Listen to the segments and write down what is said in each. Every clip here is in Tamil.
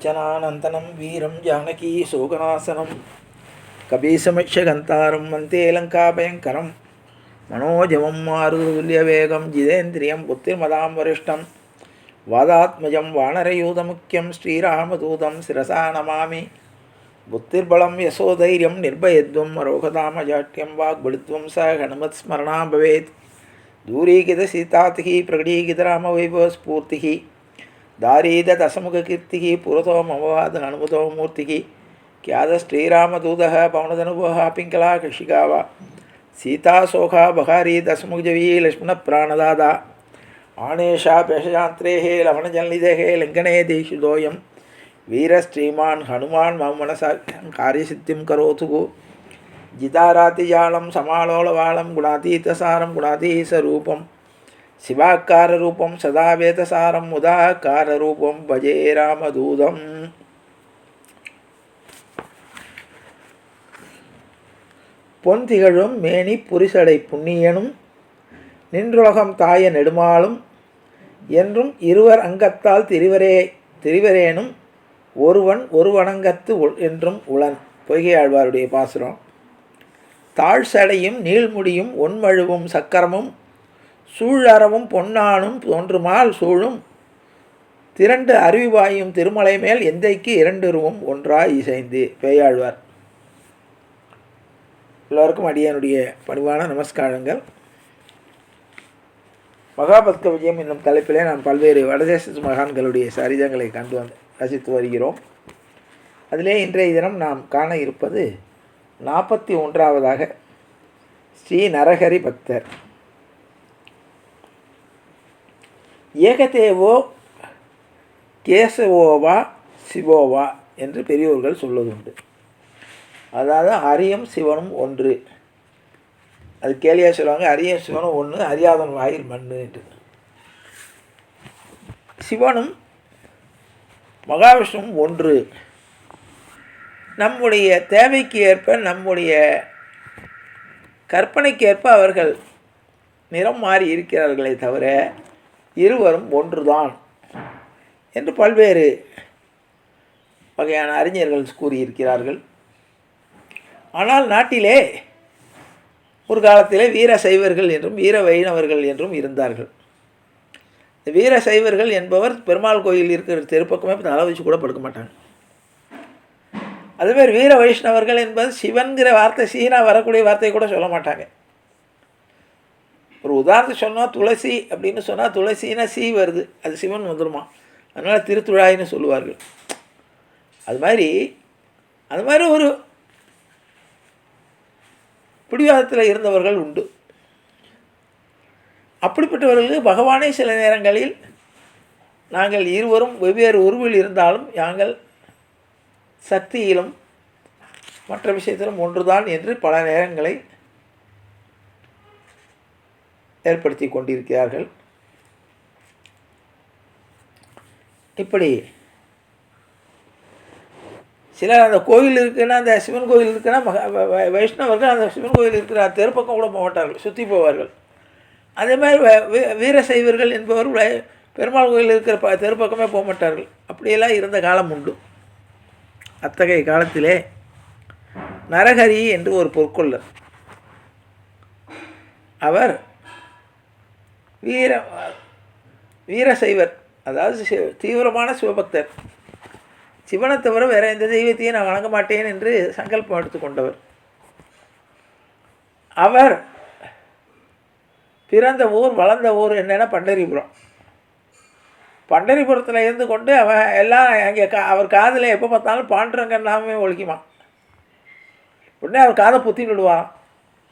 கஞ்சனானந்தனம் வீரம் ஜானகி சோகநாசனம். கபீசமிஷகந்தாரம் வந்தே லங்காபயங்கரம். மனோஜமம் மாருதுல்யவேகம் ஜிதேந்திரியம் புத்திர்மதாம் வரிஷ்டம். வாதாத்மஜம் வானரயூதமுக்கியம் ஸ்ரீராமதூதம் சிரசா நமாமி. புத்திர்பலம் யசோதைரியம் நிர்பயத்வம் அரோகதாமஜாட்யம் வாக்படுத்வம் ச ஹனுமத் ஸ்மரணா பவேத் தூரீகித சீதாத்திகி பிரகடீகித ராமவைபவஸ்பூர்த்திகி దారీద దశముఖకీర్తికి పురతో మమవాద అనుమతో మూర్తికి ఖ్యాత శ్రీరామదూత పవనదనుభవ పింకలా కృషికావ సీతాశోఖ బహారీ దశముఖజవీ లక్ష్మణ ప్రాణదాద ఆణేషా పేషయాంత్రే లవణజల్నిదే లింగణే దీక్షిదోయం వీరశ్రీమాన్ హనుమాన్ మమ మనస కార్యసిద్ధిం కరోతు జితారాతిజాళం సమాలోలవాళం గుణాతీతసారం గుణాతీసరూపం சிவாக்காரரூபம் சதாவேதசாரம் வேதசாரம் உதாக்காரரூபம் பஜே ராமதூதம். பொன் திகழும் மேனி புரிசடை புண்ணியனும் நின்றுலகம் தாய நெடுமாளும் என்றும் இருவர் அங்கத்தால் திரிவரே திரிவரேனும் ஒருவன் ஒருவனங்கத்து என்றும் உளன். பொய்கையாழ்வாருடைய பாசுரம். தாழ் சடையும் நீள்முடியும் ஒன்மழுவும் சக்கரமும் சூழறவும் பொன்னானும் தோன்றுமால் சூழும். திரண்டு அருவிவாயும் திருமலை மேல் எந்தைக்கு இரண்டுருவும் ஒன்றாய் இசைந்து பேயாழ்வார். எல்லோருக்கும் அடியனுடைய பணிவான நமஸ்காரங்கள். மகாபத்க விஜயம் என்னும் தலைப்பிலே நாம் பல்வேறு வடதேச மகான்களுடைய சரிதங்களை கண்டு வந்து ரசித்து வருகிறோம். அதிலே இன்றைய தினம் நாம் காண இருப்பது நாற்பத்தி ஒன்றாவதாக ஸ்ரீ நரஹரி பக்தர் ஏகதேவோ கேசவோவா சிவோவா என்று பெரியோர்கள் சொல்வதுண்டு. அதாவது அரியம் சிவனும் ஒன்று. அது கேலியாக சொல்லுவாங்க அரியும் சிவனும் ஒன்று அறியாதவன் வாயில் மண்ணுன்ட்டு சிவனும் மகாவிஷ்ணுவும் ஒன்று. நம்முடைய தேவைக்கு ஏற்ப நம்முடைய கற்பனைக்கு ஏற்ப அவர்கள் நிறம் மாறி இருக்கிறார்களே தவிர இருவரும் ஒன்றுதான் என்று பல்வேறு வகையான அறிஞர்கள் கூறியிருக்கிறார்கள். ஆனால் நாட்டிலே ஒரு காலத்திலே வீர சைவர்கள் என்றும் வீர வைணவர்கள் என்றும் இருந்தார்கள். இந்த வீர சைவர்கள் என்பவர் பெருமாள் கோயில் இருக்கிற தெருப்பக்கமே தலை வச்சு கூட படுக்க மாட்டாங்க. அதுமாரி வீர வைஷ்ணவர்கள் என்பது சிவன்கிற வார்த்தை சீனா வரக்கூடிய வார்த்தையை கூட சொல்ல மாட்டாங்க. ஒரு உதாரணத்தை சொன்னால் துளசி அப்படின்னு சொன்னால் துளசினா சீ வருது. அது சிவன் வந்துருமா? அதனால் திருத்துழாயின்னு சொல்லுவார்கள். அது மாதிரி அது மாதிரி ஒரு பிடிவாதத்தில் இருந்தவர்கள் உண்டு. அப்படிப்பட்டவர்களுக்கு பகவானே சில நேரங்களில் நாங்கள் இருவரும் வெவ்வேறு உருவில் இருந்தாலும் நாங்கள் சக்தியிலும் மற்ற விஷயத்திலும் ஒன்றுதான் என்று பல நேரங்களை ஏற்படுத்தி கொண்டிருக்கிறார்கள். இப்படி சிலர் அந்த கோயில் இருக்குன்னா அந்த சிவன் கோயில் இருக்குன்னா மகா வைஷ்ணவர்கள் அந்த சிவன் கோயில் இருக்கிற தெருப்பக்கம் கூட போக மாட்டார்கள் சுற்றி போவார்கள். அதே மாதிரி வீரசைவர்கள் என்பவர்கள் பெருமாள் கோயில் இருக்கிற ப தெருப்பக்கமே போக மாட்டார்கள். அப்படியெல்லாம் இருந்த காலம் உண்டு. அத்தகைய காலத்திலே நரஹரி என்று ஒரு பொற்கொள்ளர். அவர் வீர வீரசைவர் அதாவது தீவிரமான சிவபக்தர். சிவனை தவிர வேறு எந்த தெய்வத்தையும் நான் வணங்க மாட்டேன் என்று சங்கல்பம் எடுத்துக்கொண்டவர். அவர் பிறந்த ஊர் வளர்ந்த ஊர் என்னென்னா பண்டரிபுரம். பண்டரிபுரத்தில் இருந்து கொண்டு அவன் எல்லாம் அங்கே கா அவர் காதில் எப்போ பார்த்தாலும் பாண்டரங்கன் நாமே ஒழிக்குமா உடனே அவர் காதை புத்தி விடுவான்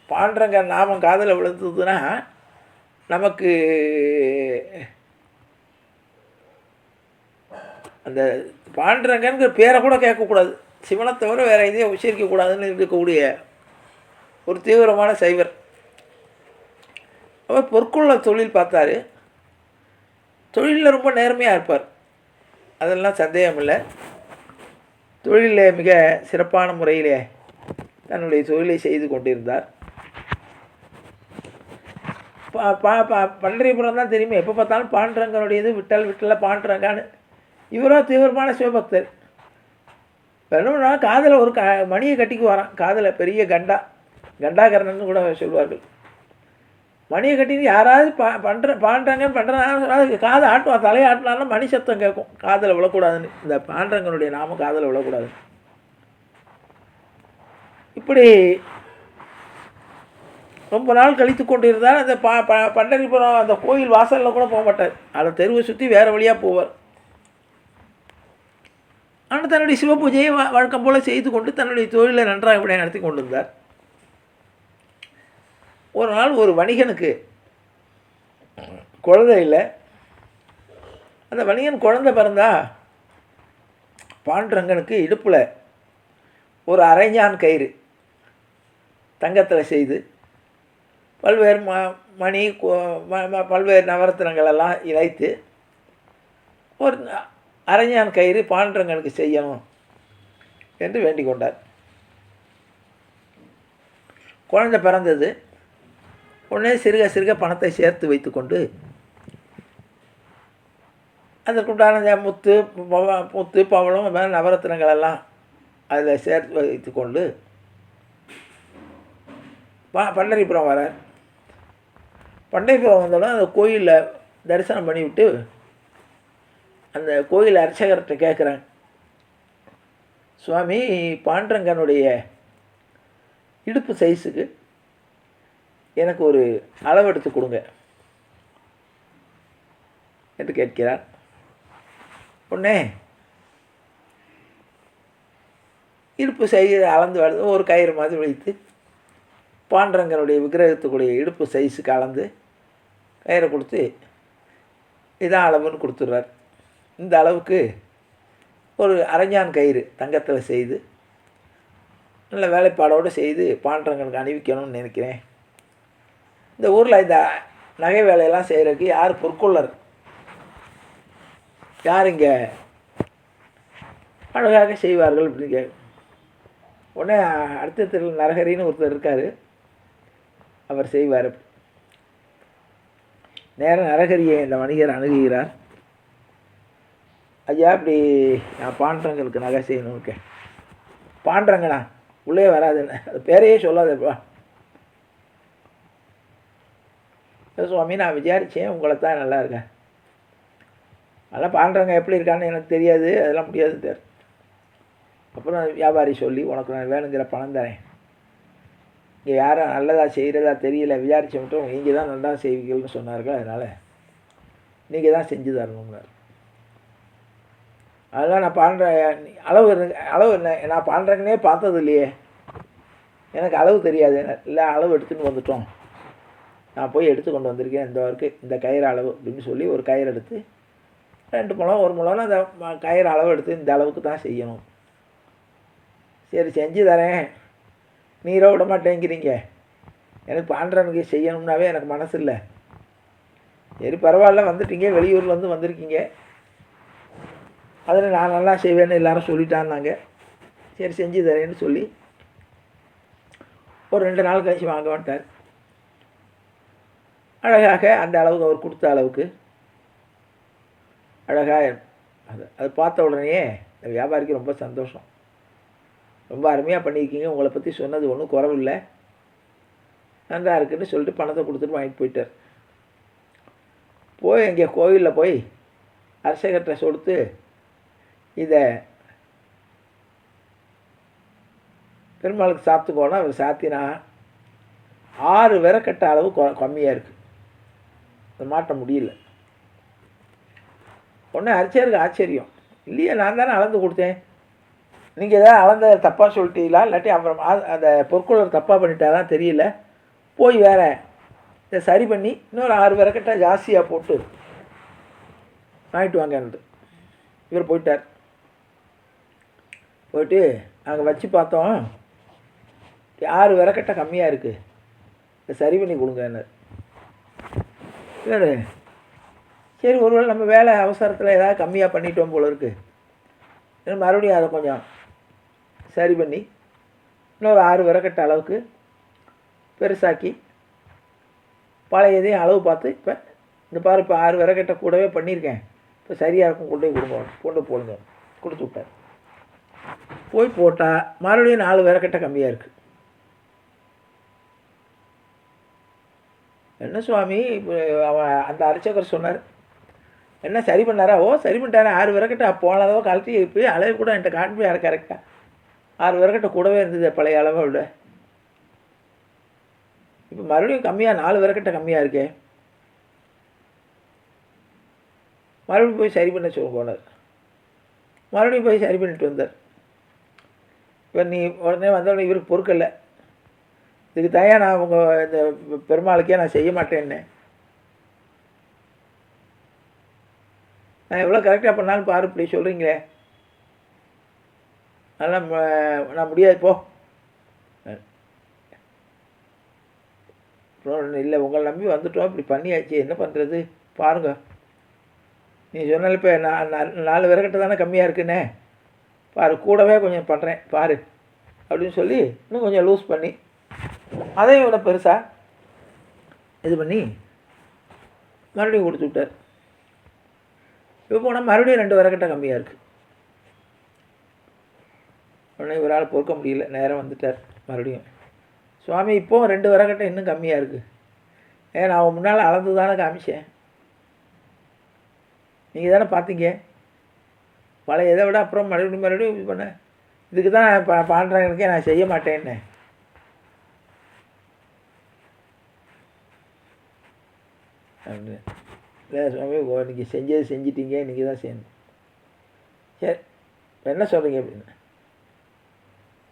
பாண்டரங்கன் நாமம் காதில் விழுந்ததுன்னா நமக்கு அந்த பாண்டுரங்கங்கிற பேரை கூட கேட்கக்கூடாது. சிவனை தவிர வேறு எதையும் உச்சரிக்கக்கூடாதுன்னு இருக்கக்கூடிய ஒரு தீவிரமான சைவர். அவர் பொற்கொள்ள தொழில் பார்த்தாரு. தொழிலில் ரொம்ப நேர்மையாக இருப்பார். அதெல்லாம் சந்தேகம் இல்லை தொழிலில் மிக சிறப்பான முறையிலே தன்னுடைய தொழிலை செய்து கொண்டிருந்தார். பண்டரிபுரம் தான் தெரியுமே. எப்போ பார்த்தாலும் பாண்டுரங்கனுடையது விட்டல் விட்டல பாண்டுரங்கான்னு. இவரோ தீவிரமான சிவபக்தர். என்ன காதில் ஒரு க மணியை கட்டிக்கு வரான். காதில் பெரிய கண்டா. கண்டாகரணன் கூட சொல்வார்கள். மணியை கட்டின்னு யாராவது பா பண்ணுற பாண்டுறாங்க பண்ணுறாங்க காதை ஆட்டுவான் தலையை ஆட்டினாலும் மணி சத்தம் கேட்கும். காதில் விழக்கூடாதுன்னு. இந்த பாண்டரங்கனுடைய நாமம் காதில் விழக்கூடாது இப்படி ரொம்ப நாள் கழித்து கொண்டிருந்தால் அந்த ப ப பண்டரிபுரம் அந்த கோயில் வாசலில் கூட போக மாட்டார். அதை தெருவை சுற்றி வேறு வழியாக போவார். ஆனால் தன்னுடைய சிவ பூஜையை வழக்கம் போல் செய்து கொண்டு தன்னுடைய தொழிலை நன்றாக விட நடத்தி கொண்டு இருந்தார் ஒரு நாள் ஒரு வணிகனுக்கு குழந்தை இல்லை அந்த வணிகன் குழந்தை பிறந்தா பாண்டுரங்கனுக்கு இடுப்பில் ஒரு அரைஞான் கயிறு தங்கத்தில் செய்து பல்வேறு ம மணி பல்வேறு நவரத்தினங்கள் எல்லாம் இணைத்து ஒரு அரைஞான் கயிறு பாண்டங்களுக்கு செய்யணும் என்று வேண்டிக் கொண்டார். குழந்தை பிறந்தது. உடனே சிறுக சிறுக பணத்தை சேர்த்து வைத்துக்கொண்டு அதற்குண்டான முத்து பவ- முத்து பவளம் மேலே நவரத்தினங்கள் எல்லாம் அதில் சேர்த்து வைத்துக்கொண்டு பா பண்டரிபுரம் வரார். பண்டரிபுரம் வந்தோடனே அந்த கோயிலில் தரிசனம் பண்ணிவிட்டு அந்த கோயில் அர்ச்சகர்கிட்ட கேட்குறேன் சுவாமி பாண்டரங்கனுடைய இடுப்பு சைஸுக்கு எனக்கு ஒரு அளவு எடுத்து கொடுங்க என்று கேட்கிறார். உடனே இடுப்பு சைஸ் அளந்து வளர்ந்து ஒரு கயிறு மாதிரி வைத்து பாண்டரங்கனுடைய விக்கிரகத்துக்குடைய இடுப்பு சைஸுக்கு அளந்து கயிறை கொடுத்து இதான் அளவுன்னு கொடுத்துட்றார். இந்த அளவுக்கு ஒரு அரைஞான் கயிறு தங்கத்தில் செய்து நல்ல வேலைப்பாடோடு செய்து பாண்டரங்கனுக்கு அணிவிக்கணும்னு நினைக்கிறேன். இந்த ஊரில் இந்த நகை வேலையெல்லாம் செய்கிறதுக்கு யார் பொற்கொள்ளர்? யார் இங்கே அழகாக செய்வார்கள் அப்படின்னு கே உடனே அடுத்த தெருவில் நரகரின்னு ஒருத்தர் இருக்கார். அவர் செய்வார். நேரம் நரகரியை இந்த வணிகர் அணுகுகிறார். ஐயா இப்படி நான் பாண்டங்களுக்கு நகை செய்யணும்னு கே பாண்டரங்கண்ணா உள்ளே வராதுன்னு. அது பேரையே சொல்லாதப்பா சுவாமி நான் விசாரித்தேன் உங்களை தான் நல்லா இருக்கேன். அதெல்லாம் பாண்டவங்க எப்படி இருக்கான்னு எனக்கு தெரியாது அதெல்லாம் முடியாது தெரியும் அப்புறம் வியாபாரி சொல்லி உனக்கு நான் வேணுங்கிற பணம் தரேன். இங்கே யாரும் நல்லதாக செய்கிறதா தெரியல விசாரிச்சு மட்டும் நீங்கள் தான் நல்லா செய்வீங்கள்னு சொன்னார்கள் அதனால் நீங்கள் தான் செஞ்சு தரணுங்கிறார் அதெல்லாம் நான் பாண்ட அளவு அளவு என்ன நான் பாண்டங்கனே பார்த்தது இல்லையே எனக்கு அளவு தெரியாது இல்லை அளவு எடுத்துன்னு வந்துட்டோம். நான் போய் எடுத்து கொண்டு வந்திருக்கேன் இந்த வரைக்கும் இந்த கயிறு அளவு அப்படின்னு சொல்லி ஒரு கயிறு எடுத்து ரெண்டு முழம் ஒரு முழம்னு அந்த கயிறு அளவு எடுத்து இந்த அளவுக்கு தான் செய்யணும். சரி செஞ்சு தரேன். நீரோ விட மாட்டேங்கிறீங்க. எனக்கு பாண்டவனுக்கு செய்யணும்னாவே எனக்கு மனசு இல்லை சரி பரவாயில்ல வந்துட்டீங்க. வெளியூர்லேருந்து வந்திருக்கீங்க. அதில் நான் நல்லா செய்வேன்னு எல்லாரும் சொல்லிட்டான்னாங்க. சரி செஞ்சு தரேன்னு சொல்லி ஒரு ரெண்டு நாள் கழிச்சு வாங்க வந்துட்டார். அழகாக அந்த அளவுக்கு அவர் கொடுத்த அளவுக்கு. அழகாக அது அது பார்த்த உடனே இந்த வியாபாரிக்கு ரொம்ப சந்தோஷம். ரொம்ப அருமையாக பண்ணியிருக்கீங்க. உங்களை பற்றி சொன்னது ஒன்றும் குறவில்லை. நல்லா இருக்குன்னு சொல்லிட்டு பணத்தை கொடுத்துட்டு வாங்கிட்டு போயிட்டார். போய் இங்கே கோயிலில் போய் அர்ச்சகர்கிட்ட கொடுத்து இதை பெருமாளுக்கு சாப்பிட்டுக்கோனா அவர் சாத்தினா ஆறு விரக்கட்ட அளவு கொ கம்மியாக இருக்குது அதை மாட்ட முடியல. ஒன்று அரிச்சருக்கு ஆச்சரியம். இல்லையே நான் தானே அளந்து கொடுத்தேன். நீங்கள் ஏதாவது அளந்த தப்பாக சொல்லிட்டீங்களா? இல்லாட்டி அப்புறம் அந்த பொற்கொள்ளர் தப்பாக பண்ணிட்டாதான் தெரியல. போய் வேற இதை சரி பண்ணி இன்னொரு ஆறு விறக்கட்டை ஜாஸ்தியாக போட்டு வாங்கிட்டு வாங்கன்ட்டு இவர் போயிட்டார். போயிட்டு நாங்கள் வச்சு பார்த்தோம் ஆறு விரக்கட்டை கம்மியாக இருக்குது இதை சரி பண்ணி கொடுங்கன்னார் சரி சரி ஒருவேளை நம்ம வேலை அவசரத்தில் ஏதாவது கம்மியாக பண்ணிட்டோம் போல இருக்குது மறுபடியும் அதை கொஞ்சம் சரி பண்ணி இன்னொரு ஆறு விறக்கட்ட அளவுக்கு பெருசாக்கி பழையதையும் அளவு பார்த்து இப்போ இந்த பாரு இப்போ ஆறு விரக்கட்டை கூடவே பண்ணியிருக்கேன். இப்போ சரியாக இருக்கும் கொண்டு போய் கொடுங்க கொண்டு போடுங்க. கொடுத்து விட்டார் போய் போட்டால் மறுபடியும் நாலு விறக்கட்டை கம்மியாக இருக்குது என்ன சுவாமி இப்போ அவன் அந்த அர்ச்சகர் சொன்னார். என்ன சரி பண்ணாரா? ஓ சரி பண்ணிட்டாரா. ஆறு விறக்கட்டை போன கழட்டி போய் அளவு கூட என்கிட்ட காட்டு யார் கரெக்டாக ஆறு விறக்கட்டை கூடவே இருந்தது பழைய அளவை விட. இப்போ மறுபடியும் கம்மியாக நாலு விறக்கட்டை கம்மியாக இருக்கே. மறுபடியும் போய் சரி பண்ண சொல்லுங்க போனார். மறுபடியும் போய் சரி பண்ணிட்டு வந்தார். இப்போ நீ உடனே வந்தோடனே இவருக்கு பொறுக்கல இதுக்கு தயா நான் உங்கள் இந்த பெருமாளுக்கே நான் செய்ய மாட்டேன்னு. நான் எவ்வளோ கரெக்டாக பண்ணாலும் பாரு இப்படி சொல்கிறீங்களே அதெல்லாம் நான் முடியாது போ. இல்லை உங்களை நம்பி வந்துட்டோம் இப்படி பண்ணியாச்சு என்ன பண்ணுறது பாருங்க. நீ சொன்னால் இப்போ நான் நாலு விறகட்டை தானே கம்மியாக இருக்குண்ணே பாரு கூடவே கொஞ்சம் பண்ணுறேன் பாரு. அப்படின்னு சொல்லி இன்னும் கொஞ்சம் லூஸ் பண்ணி. அதையும் இவ்வளோ பெருசாக இது பண்ணி மறுபடியும் கொடுத்து விட்டார். இப்போ போனால் மறுபடியும் ரெண்டு விறகட்டை கம்மியாக இருக்குது உடனே இவரால் பொறுக்க முடியல. நேரம் வந்துட்டார் மறுபடியும். சுவாமி இப்போவும் ரெண்டு விறகட்டை இன்னும் கம்மியாக இருக்குது ஏன் நான் முன்னால் அளந்து தானே காமிச்சேன். நீங்கள் தானே பார்த்தீங்க? பழைய இதை விட அப்புறம் மறுபடியும் மறுபடியும் இது பண்ண? இதுக்கு தான் நான் பா பாண்டவங்களுக்கே நான் செய்ய மாட்டேன்னு. அப்படின்னு இல்லை சுவாமி நீங்கள் செஞ்சது செஞ்சிட்டீங்க நீங்கள் தான் செய்யணும். சரி என்ன சொல்கிறீங்க அப்படின்னு.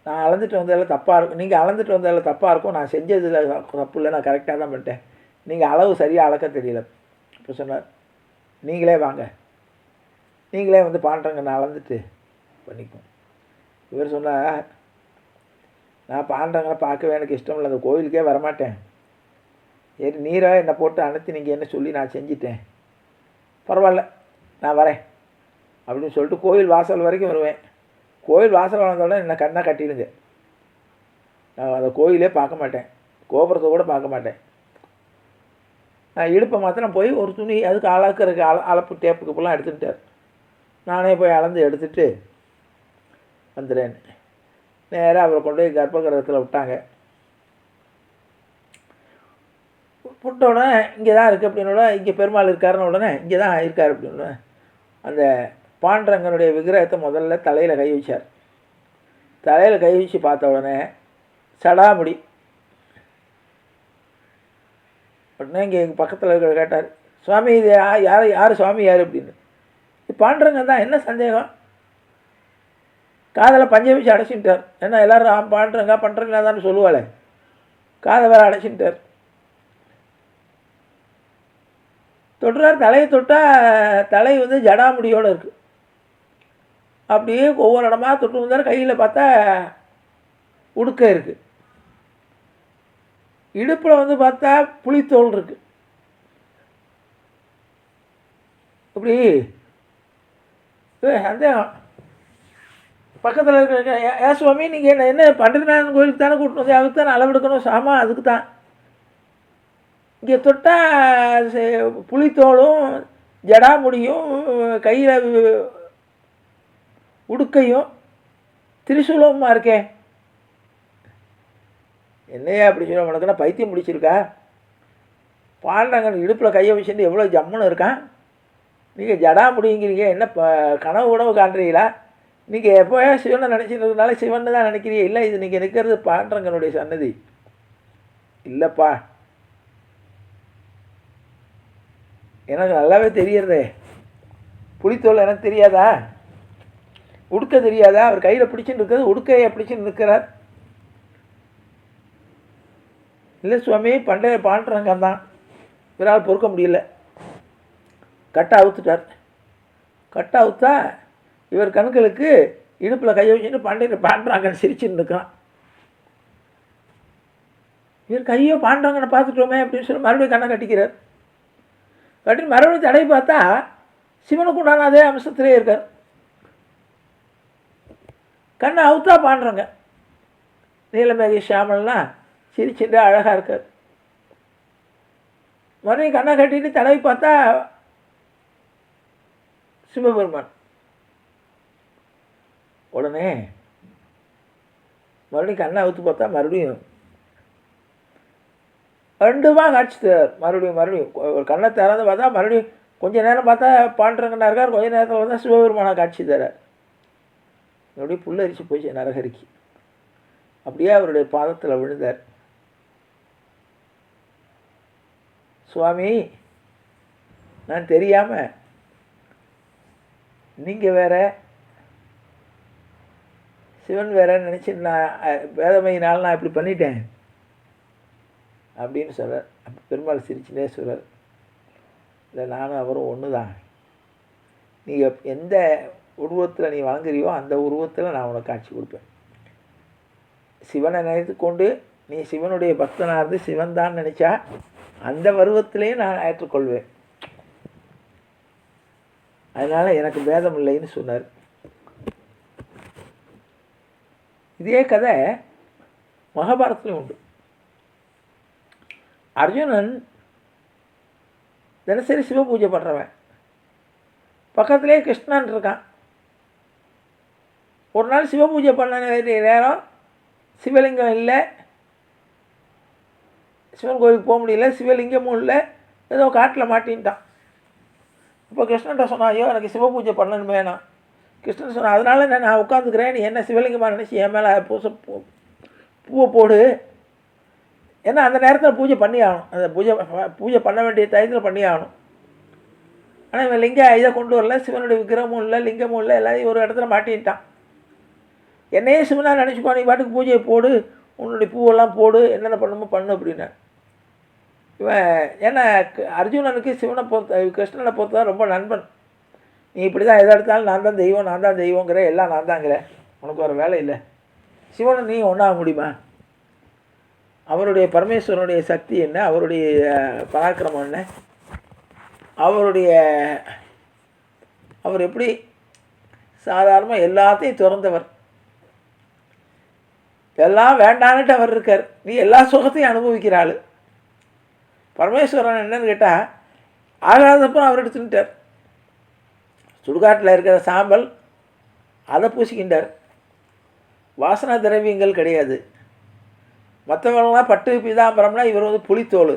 நான் அளந்துட்டு வந்ததில் தப்பாக இருக்கும். நீங்கள் அளந்துட்டு வந்ததில் தப்பாக இருக்கும். நான் செஞ்சதில் தப்பு இல்லை. நான் கரெக்டாக தான் பண்ணிட்டேன். நீங்கள் அளவு சரியாக அளக்க தெரியல. இப்போ சொன்னார் நீங்களே வாங்க. நீங்களே வந்து பாண்டங்க நான் அளந்துட்டு பண்ணிக்குவோம் இவர் சொன்னார் நான் பாண்டங்களை பார்க்கவே எனக்கு இஷ்டம் இல்லை. அந்த கோவிலுக்கே வரமாட்டேன். சரி நீராக என்னை போட்டு அனுத்தி நீங்கள் என்ன சொல்லி நான் செஞ்சிட்டேன். பரவாயில்ல நான் வரேன். அப்படின்னு சொல்லிட்டு கோயில் வாசல் வரைக்கும் வருவேன். கோயில் வாசல் வந்தோடனே என்னை கண்ணாக கட்டிடுங்க. நான் அந்த கோயிலே பார்க்க மாட்டேன். கோபுரத்தை கூட பார்க்க மாட்டேன். நான் இடுப்பை மாத்திரம் போய் ஒரு துணி அதுக்கு அளக்கிறதுக்கு அள அளப்பு டேப்புக்கு இப்பெல்லாம் எடுத்துக்கிட்டார். நானே போய் அளந்து எடுத்துட்டு வந்துடுறேன் நேராக அவரை கொண்டு போய் கர்ப்பகிரகத்தில் விட்டாங்க. விட்ட உடனே இங்கே தான் இருக்குது அப்படின்னோட இங்கே பெருமாள் இருக்காருன்னு உடனே இங்கே தான் இருக்கார் அப்படின்னு அந்த பாண்டரங்கனுடைய விக்கிரகத்தை முதல்ல தலையில் கை வச்சார். தலையில் கை வச்சு பார்த்த உடனே சடாமுடி. உடனே இங்கே எங்கள் பக்கத்தில் இருக்கிற கேட்டார் சுவாமி இது யார் யார் சுவாமி யார்? அப்படின்னு. இது பாண்டரங்கன் தான் என்ன சந்தேகம்? காதலை பஞ்சை வச்சு அடைச்சிட்டார். ஏன்னா எல்லாரும் ஆ, பாண்டரங்க பண்ணுறீங்களா தான் சொல்லுவாளே. காதை வேற அடைச்சிட்டார். தொட்டுறார் தலையை தொட்டால் தலை வந்து ஜடாமுடியோடு இருக்குது அப்படியே ஒவ்வொரு இடமா தொட்டு வந்தார் கையில் பார்த்தா உடுக்க இருக்குது இடுப்பில் வந்து பார்த்தா புளித்தோல் இருக்குது இப்படி சந்தேகம் பக்கத்தில் இருக்கிற ஏ- ஏ சுவாமி நீங்கள் என்ன என்ன பண்டிதநாதன் கோயிலுக்கு தானே கூட்டிட்டு வந்து அதுக்கு தானே அளவெடுக்கணும் சாமான் அதுக்கு தான். இங்கே தொட்டால் புளித்தோலும் ஜடாமுடியும் கையில் உடுக்கையும் திரிசூலமாக இருக்கே? என்னையா அப்படி சொல்ல உனக்குன்னா பைத்தியம் பிடிச்சிருக்கா? பாண்டங்கன் இடுப்பில் கையை வச்சுட்டு எவ்வளோ ஜம்முன்னு இருக்கான்? நீங்கள் ஜடா முடியுங்கிறீங்க. என்ன ப கனவு உணவு காண்றீங்களா? நீங்கள் எப்போயா சிவனை நினச்சிருக்கனால சிவன் தான் நினைக்கிறீங்க. இல்லை இது நீங்கள் நிற்கிறது பாண்டங்கனுடைய சன்னதி இல்லைப்பா. எனக்கு நல்லாவே தெரியறதே. புளித்தோல் எனக்கு தெரியாதா? உடுக்க தெரியாதா? அவர் கையில் பிடிச்சின்னு இருக்கிறது உடுக்கையை பிடிச்சின்னு நிற்கிறார். இல்லை சுவாமி பண்டைய பாண்டரங்கம் தான். இவரால் பொறுக்க முடியல. கட்டை அவுத்துட்டார். கட்டை அவுத்தா இவர் கண்களுக்கு இடுப்பில் கையை வச்சுட்டு பண்டைய பாண்டராங்கன்னு சிரிச்சுன்னு நிற்கிறான். இவர் கையோ பாண்டவங்கனை பார்த்துட்டோமே அப்படின்னு சொல்லி மறுபடியும் கண்ணை கட்டிக்கிறார். கட்டி மறுபடியும் தடை பார்த்தா சிவனுக்கு உண்டான அதே அம்சத்திலே இருக்கார். கண்ணை அவுத்தா பாண்டுறங்க. நீலமேகி ஷியாமல்லாம் சிரிச்சுட்டு அழகாக இருக்கார். மறுபடியும் கண்ணை கட்டிட்டு தலைவி பார்த்தா சிவபெருமான். உடனே மறுபடியும் கண்ணை அவுத்து பார்த்தா மறுபடியும் ரெண்டுமா காட்சி தரார். மறுபடியும் மறுபடியும் ஒரு கண்ணை திறந்து பார்த்தா மறுபடியும் கொஞ்ச நேரம் பார்த்தா பாண்டுறங்கண்ணா இருக்கார். கொஞ்ச நேரத்தில் பார்த்தா சிவபெருமானா காட்சி தரார். என்னுடைய புல்லரிச்சு போச்சு நரகரிக்கு. அப்படியே அவருடைய பாதத்தில் விழுந்தார். சுவாமி நான் தெரியாமல் நீங்கள் வேற சிவன் வேறன்னு நினச்சி நான் வேதமையினால் நான் இப்படி பண்ணிட்டேன். அப்படின்னு சொல்கிறார் அப்போ பெருமாள் சிரிச்சுனே சொல்கிறார் இல்லை நானும் அவரும் ஒன்று தான் நீங்கள் எந்த உருவத்தில் நீ வணங்குறியோ அந்த உருவத்தில் நான் உனக்கு காட்சி கொடுப்பேன். சிவனை நினைத்து கொண்டு நீ சிவனுடைய பக்தனாக இருந்து சிவன் தான் நினச்சா அந்த பருவத்திலையும் நான் ஏற்றுக்கொள்வேன். அதனால் எனக்கு பேதம் இல்லைன்னு சொன்னார். இதே கதை மகாபாரதத்துலையும் உண்டு. அர்ஜுனன் தினசரி சிவ பூஜை பண்ணுறவன் பக்கத்துலேயே கிருஷ்ணன் இருக்கான். ஒரு நாள் சிவ பூஜை பண்ண வேண்டிய நேரம். சிவலிங்கம் இல்லை. சிவன் கோயிலுக்கு போக முடியல. சிவலிங்கமும் இல்லை. ஏதோ காட்டில் மாட்டின்ட்டான். இப்போ கிருஷ்ணன்ட்ட சொன்னான் ஐயோ எனக்கு சிவ பூஜை பண்ணணும் வேணாம் கிருஷ்ணன் சொன்னான் அதனால நான் நான் உட்காந்துக்கிறேன் நீ என்ன சிவலிங்கமாக நினச்சி என் மேலே பூச பூ பூவை போடு. ஏன்னா அந்த நேரத்தில் பூஜை பண்ணி ஆகணும். அந்த பூஜை பூஜை பண்ண வேண்டிய டயத்தில் பண்ணி ஆகணும். ஆனால் இவன் லிங்க இதை கொண்டு வரல. சிவனுடைய விக்கிரமும் இல்லை லிங்கமும் இல்லை எல்லாத்தையும் ஒரு இடத்துல மாட்டின்ட்டான். என்னையே சிவனாக நினச்சிக்கோ நீ பாட்டுக்கு பூஜையை போடு உன்னுடைய பூவெல்லாம் போடு என்னென்ன பண்ணுமோ பண்ணு அப்படின்னா இவன் ஏன்னா க- அர்ஜுனனுக்கு சிவனை பொறுத்த கிருஷ்ணனை பொறுத்த ரொம்ப நண்பன். நீ இப்படி தான் எதை எடுத்தாலும் நான் தான் தெய்வம் நான் தான் தெய்வங்கிற எல்லாம் நான் தாங்கிற உனக்கு ஒரு வேலை இல்லை. சிவனை நீ ஒன்றாக முடியுமா? அவருடைய பரமேஸ்வரனுடைய சக்தி என்ன? அவருடைய பராக்கிரமம் என்ன? அவருடைய அவர் எப்படி சாதாரணமாக எல்லாத்தையும் திறந்தவர். எல்லாம் வேண்டான்ட்டு அவர் இருக்கார். நீ எல்லா சுகத்தையும் அனுபவிக்கிற ஆள். பரமேஸ்வரன் என்னன்னு கேட்டால் ஆகாதப்பறம் அவர் எடுத்துட்டார் சுடுகாட்டில் இருக்கிற சாம்பல் அதை பூசிக்கின்றார். வாசனா திரவியங்கள் கிடையாது. மற்றவங்களாம் பட்டு பீதாம்பரம்னா இவர் வந்து புளித்தோல்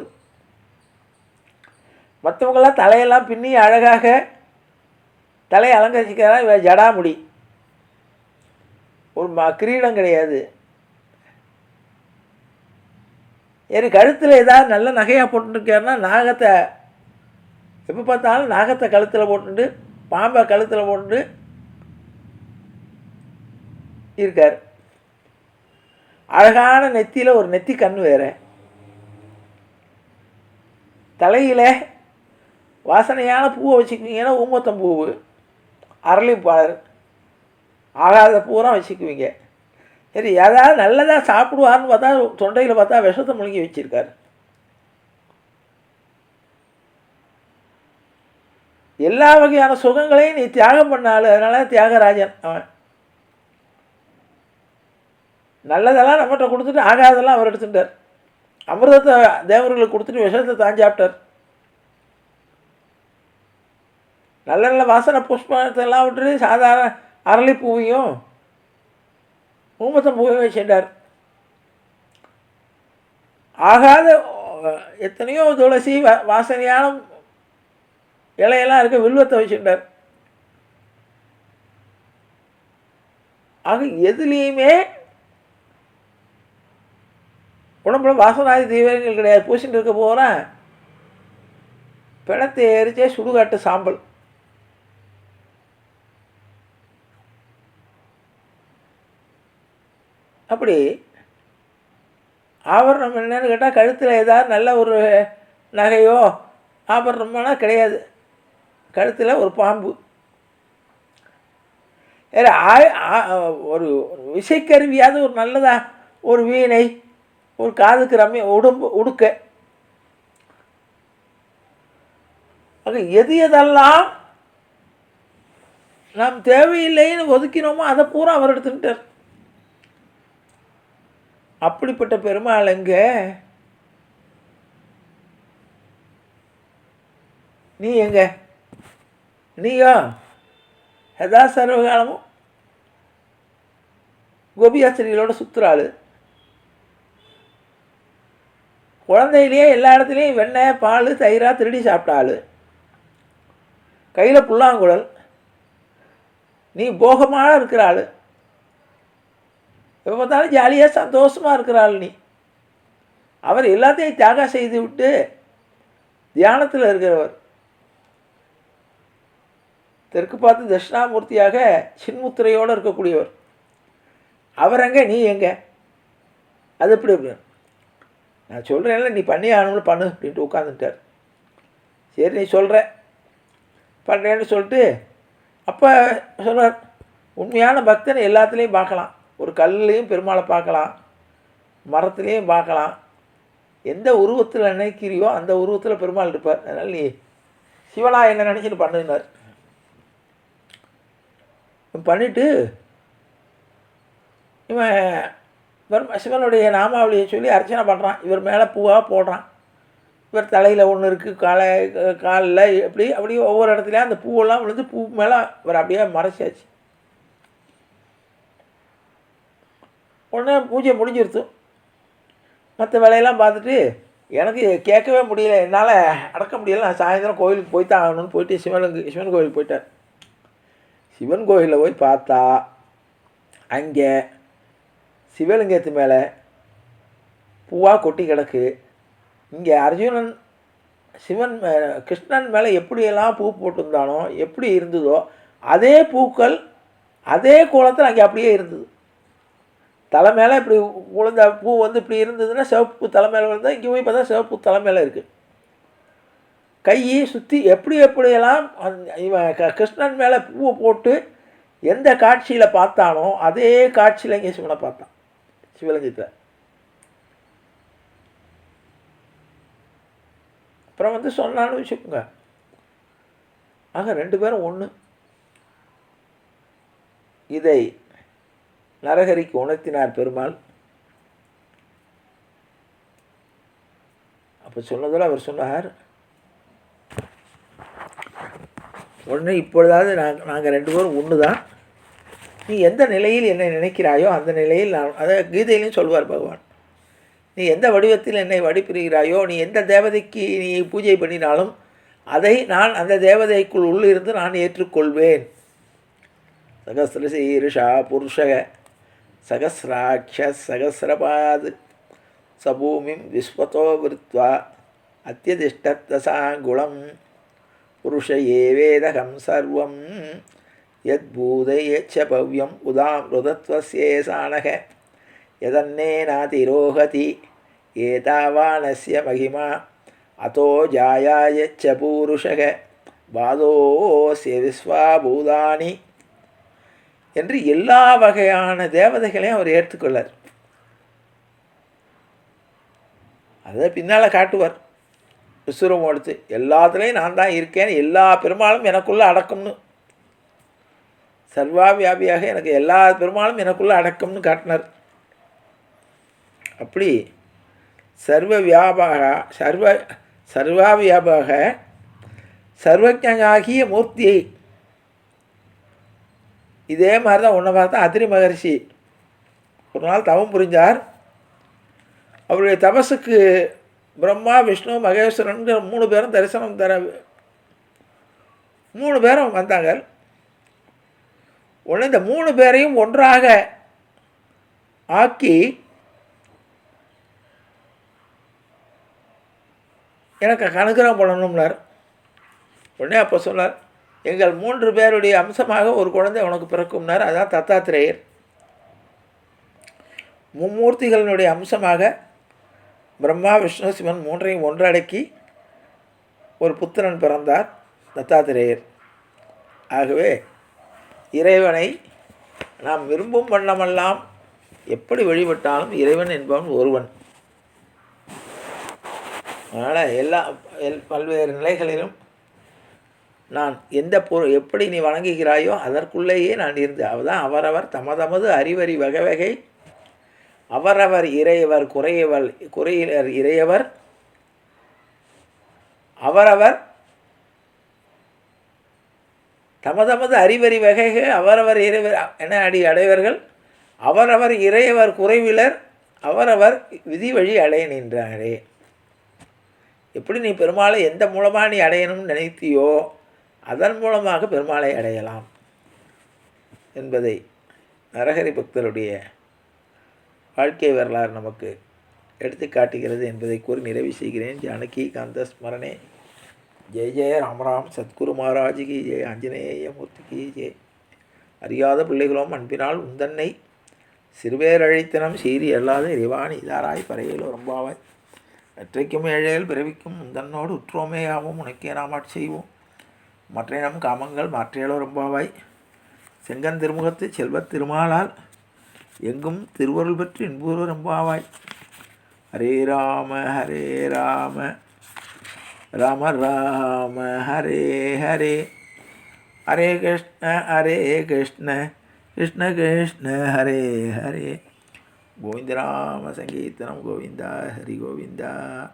மற்றவங்களாம் தலையெல்லாம் பின்னி அழகாக தலையை அலங்கரிச்சிக்கிறார்? இவர் ஜடாமுடி. ஒரு ம கிரீடம் கிடையாது. எனக்கு கழுத்தில் ஏதாவது நல்ல நகையாக போட்டுருக்கேன்னா நாகத்தை எப்போ பார்த்தாலும் நாகத்தை கழுத்தில் போட்டுட்டு பாம்பை கழுத்தில் போட்டுட்டு இருக்கார். அழகான நெத்தியில் ஒரு நெத்தி கண் வேறு. தலையில் வாசனையான பூவை வச்சுக்குவீங்கன்னா ஊமத்தம் பூவு. அரளிப்பாளர். ஆகாத பூரா வச்சுக்குவீங்க. சரி ஏதாவது நல்லதாக சாப்பிடுவார்னு பார்த்தா தொண்டையில் பார்த்தா விஷத்தை முழுங்கி வச்சிருக்காரு. எல்லா வகையான சுகங்களையும் நீ தியாகம் பண்ணாலும் அதனால தியாகராஜன் அவன். நல்லதெல்லாம் நம்மகிட்ட கொடுத்துட்டு ஆகாதெல்லாம் அவர் எடுத்துட்டார். அமிர்தத்தை தேவர்களுக்கு கொடுத்துட்டு விஷத்தை தான் சாப்பிட்டார். நல்ல நல்ல வாசனை புஷ்பத்தை எல்லாம் விட்டுட்டு சாதாரண அரளிப்பூவையும் ஊமத்தம் பூவையும் சென்றார். ஆகாத எத்தனையோ துளசி வாசனையான இலையெல்லாம் இருக்க வில்வத்தை வச்சுட்டார் ஆக எதுலேயுமே உடம்புல வாசனாதி தீவிரங்கள் கிடையாது. பூசிட்டு இருக்க போகிறேன் பிணத்தை எரிச்சே சுடுகாட்டு சாம்பல். அப்படி ஆபரணம் என்னன்னு கேட்டால் கழுத்தில் ஏதாவது நல்ல ஒரு நகையோ ஆபரணமானா கிடையாது. கழுத்தில் ஒரு பாம்பு. ஆ- ஒரு ஒரு விசைக்கருவியாவது ஒரு நல்லதா? ஒரு வீணை ஒரு காதுக்கு ரம்மி உடம்பு உடுக்க. ஆக எது எதெல்லாம் நாம் தேவையில்லைன்னு ஒதுக்கினோமோ அதை பூரா அவர் எடுத்துக்கிட்டார். அப்படிப்பட்ட பெருமாள் எங்கே நீ எங்க? நீயோ? எதா சர்வகாலமும்? கோபியாசிரியர்களோட சுற்றுறாள் குழந்தையிலேயே எல்லா இடத்துலையும் வெண்ணெய் பால் தயிராக திருடி சாப்பிட்டாள். கையில் புல்லாங்குழல். நீ போகமாக இருக்கிற ஆள் எப்போ பார்த்தாலும் ஜாலியாக சந்தோஷமாக இருக்கிற ஆள் நீ. அவர் எல்லாத்தையும் தியாகம் செய்து விட்டு தியானத்தில் இருக்கிறவர். தெற்கு பார்த்து தட்சிணாமூர்த்தியாக சின்முத்திரையோடு இருக்கக்கூடியவர். அவர் எங்கே? நீ எங்கே? அது எப்படி எப்படி நான் சொல்கிறேன்ல நீ பண்ணி ஆகணும்னு பண்ணு அப்படின்ட்டு உட்காந்துட்டார் சரி நீ சொல்கிற பண்ணுறேன்னு சொல்லிட்டு அப்போ சொல்கிறார் உண்மையான பக்தன் எல்லாத்துலேயும் பார்க்கலாம். ஒரு கல்லையும் பெருமாளை பார்க்கலாம் மரத்துலேயும் பார்க்கலாம். எந்த உருவத்தில் நினைக்கிறியோ அந்த உருவத்தில் பெருமாள் இருப்பார். அதனால் நீ சிவனா என்ன நினச்சிட்டு பண்ணினார். பண்ணிவிட்டு இவன் இவர் சிவனுடைய நாமாவளியை சொல்லி அர்ச்சனை பண்ணுறான் இவர் மேலே பூவாக போடுறான். இவர் தலையில் ஒன்று இருக்குது காலை காலில் எப்படி அப்படியே ஒவ்வொரு இடத்துலையும் அந்த பூவெல்லாம் விழுந்து பூ மேலே இவர் அப்படியே மறைச்சாச்சு. உடனே பூஜை முடிஞ்சிருத்து மற்ற வேலையெல்லாம் பார்த்துட்டு எனக்கு கேட்கவே முடியல. என்னால் அடக்க முடியல. நான் சாயந்தரம் கோயிலுக்கு போய் தான் ஆகணும்னு போயிட்டு சிவனுக்கு சிவன் கோயிலுக்கு போயிட்டேன். சிவன் கோயிலில் போய் பார்த்தா அங்கே சிவலிங்கத்து மேலே பூவாக கொட்டி கிடக்கு. இங்கே அர்ஜுனன் சிவன் மே கிருஷ்ணன் மேலே எப்படியெல்லாம் பூ போட்டிருந்தானோ எப்படி இருந்ததோ அதே பூக்கள் அதே கோலத்தில் அங்கே அப்படியே இருந்தது. தலை மேலே இப்படி உளுந்த பூ வந்து இப்படி இருந்ததுன்னா சிவப்பு தலை மேலே விழுந்தால் இங்கே போய் பார்த்தா சிவப்பு தலை மேலே இருக்குது கையை சுற்றி எப்படி எப்படியெல்லாம் அந் இவன் க கிருஷ்ணன் மேலே பூவை போட்டு எந்த காட்சியில் பார்த்தானோ அதே காட்சியில் இங்கே சிவனை பார்த்தான் சிவலிங்கத்தில். அப்புறம் வந்து சொன்னான்னு வச்சுக்கோங்க. ஆக ரெண்டு பேரும் ஒன்று இதை நரகரிக்கு உணர்த்தினார் பெருமாள். அப்போ சொன்னதில் அவர் சொன்னார் ஒன்று இப்பொழுதாவது நாங்கள் நாங்கள் ரெண்டு பேரும் ஒன்று தான் நீ எந்த நிலையில் என்னை நினைக்கிறாயோ அந்த நிலையில் நான் அதை கீதையிலையும் சொல்வார் பகவான். நீ எந்த வடிவத்தில் என்னை வடிப்புகிறாயோ நீ எந்த தேவதைக்கு நீ பூஜை பண்ணினாலும் அதை நான் அந்த தேவதைக்குள் உள்ளிருந்து நான் ஏற்றுக்கொள்வேன். சகசிரசீருஷா புருஷக. சகசிராட்ச சகசிரபாத் சபூமிம் விஸ்வத்தோ விருத்வா அத்தியதிஷ்டத்தசாங்குளம் புருஷ ஏவேதகம் சர்வம் யத்பூதையச்ச பவ்யம் உதாமிருதத்வசேசானக யதன்னேனாதிரோகதி ஏதாவானஸ்ய மகிமா அதோ ஜாயாயச்ச பூருஷக பாதோசிய விஸ்வாபூதானி என்று எல்லா வகையான தேவதைகளையும் அவர் ஏற்றுக்கொள்ளார். அதை பின்னால் காட்டுவார். விசுரம் எடுத்து எல்லாத்துலேயும் நான் தான் இருக்கேன் எல்லா பெருமாளும் எனக்குள்ளே அடக்கம்னு. சர்வாவியாபியாக எனக்கு எல்லா பெருமாளும் எனக்குள்ளே அடக்கம்னு காட்டினார். அப்படி சர்வ வியாபாக சர்வ சர்வாவியாபாக சர்வஜனாகிய மூர்த்தியை இதே மாதிரி தான் உன்னை பார்த்தா அதிரி மகர்ஷி. ஒரு நாள் தவம் புரிஞ்சார். அவருடைய தபசுக்கு பிரம்மா விஷ்ணு மகேஸ்வரன் மூணு பேரும் தரிசனம் தர மூணு பேரும் வந்தாங்க. உடனே இந்த மூணு பேரையும் ஒன்றாக ஆக்கி எனக்கு அனுகிரகம் பண்ணணும்னார். உடனே அப்போ சொன்னார் எங்கள் மூன்று பேருடைய அம்சமாக ஒரு குழந்தை உனக்கு பிறக்கும்னார். அதான் தத்தாத்திரேயர். மும்மூர்த்திகளினுடைய அம்சமாக பிரம்மா விஷ்ணு சிவன் மூன்றையும் ஒன்றடக்கி ஒரு புத்திரன் பிறந்தார் தத்தாத்திரேயர். ஆகவே இறைவனை நாம் விரும்பும் வண்ணமெல்லாம் எப்படி வழிபட்டாலும் இறைவன் என்பவன் ஒருவன். அதனால் எல்லா எல் பல்வேறு நிலைகளிலும் நான் எந்த பொருள் எப்படி நீ வணங்குகிறாயோ அதற்குள்ளேயே நான் இருந்து அவதான் அவரவர் தமதமது அறிவறி வகை வகை அவரவர் இறையவர் குறையவர் குறையினர் இறையவர். அவரவர் தமதமது அறிவறி வகைகள் அவரவர் இறைவர் என அடி அடைவர்கள்? அவரவர் இறையவர் குறைவிலர் அவரவர் விதி வழி அடைய நின்றாரே. எப்படி நீ பெருமாளை எந்த மூலமாக நீ அடையணும்னு நினைத்தியோ அதன் மூலமாக பெருமாளை அடையலாம் என்பதை நரஹரி பக்தருடைய வாழ்க்கை வரலாறு நமக்கு எடுத்து காட்டுகிறது என்பதை கூறி நிறைவு செய்கிறேன். ஜானகி காந்த ஸ்மரணே. ஜெய ஜெய ராமராம் சத்குரு மகாராஜிக்கு ஜெய. ஆஞ்சநேய மூர்த்திக்கு ஜெய. அறியாத பிள்ளைகளும் அன்பினால் உந்தன்னை சிறுவேரழைத்தனம் சீரி அல்லாத இறைவான் இதாராய் பறையில் ரொம்பாவாய். வெற்றைக்கும் ஏழையில் பிறவிக்கும் முந்தன்னோடு உற்றோமே ஆவோம். உனக்கே ஆட்சி செய்வோம். மற்ற காமங்கள் மாற்றியலோ ரொம்பவாய். செங்கன் திருமுகத்து செல்வத் திருமாலால் எங்கும் திருவருள் பெற்று இன்பூர்வ ரொம்பாவாய். ஹரே ராம ஹரே ராம. ராம ராம ஹரே ஹரே. ஹரே கிருஷ்ண ஹரே கிருஷ்ண. கிருஷ்ண கிருஷ்ண ஹரே ஹரே. கோவிந்த ராம சங்கீர்த்தனம் கோவிந்தா ஹரி கோவிந்தா.